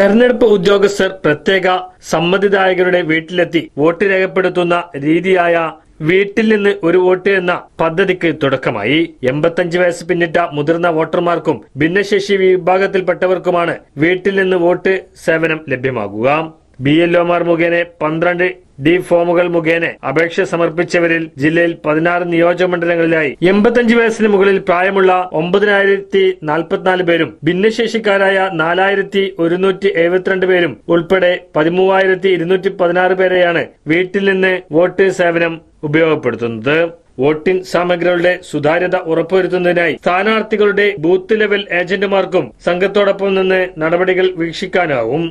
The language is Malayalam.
തെരഞ്ഞെടുപ്പ് ഉദ്യോഗസ്ഥർ പ്രത്യേക സമ്മതിദായകരുടെ വീട്ടിലെത്തി വോട്ട് രേഖപ്പെടുത്തുന്ന രീതിയായ വീട്ടിൽ നിന്ന് ഒരു വോട്ട് എന്ന പദ്ധതിക്ക് തുടക്കമായി. എൺപത്തഞ്ച് വയസ്സ് പിന്നിട്ട മുതിർന്ന വോട്ടർമാർക്കും ഭിന്നശേഷി വിഭാഗത്തിൽപ്പെട്ടവർക്കുമാണ് വീട്ടിൽ നിന്ന് വോട്ട് സേവനം ലഭ്യമാകുക. ബി എൽ ഒമാർ മുഖേന പന്ത്രണ്ട് ഡി ഫോമുകൾ മുഖേന അപേക്ഷ സമർപ്പിച്ചവരിൽ ജില്ലയിൽ പതിനാറ് നിയോജക മണ്ഡലങ്ങളിലായി എൺപത്തഞ്ച് വയസ്സിന് മുകളിൽ പ്രായമുള്ള ഒമ്പതിനായിരത്തി നാൽപ്പത്തിനാല് പേരും ഭിന്നശേഷിക്കാരായ നാലായിരത്തി ഒരുന്നൂറ്റി എഴുപത്തിരണ്ട് പേരും ഉൾപ്പെടെ പതിമൂവായിരത്തി ഇരുന്നൂറ്റി പതിനാറ് പേരെയാണ് വീട്ടിൽ നിന്ന് വോട്ട് സേവനം ഉപയോഗപ്പെടുത്തുന്നത്. വോട്ടിംഗ് സാമഗ്രികളുടെ സുതാര്യത ഉറപ്പുവരുത്തുന്നതിനായി സ്ഥാനാർത്ഥികളുടെ ബൂത്ത് ലെവൽ ഏജന്റുമാർക്കും സംഘത്തോടൊപ്പം നിന്ന് നടപടികൾ വീക്ഷിക്കാനാവും.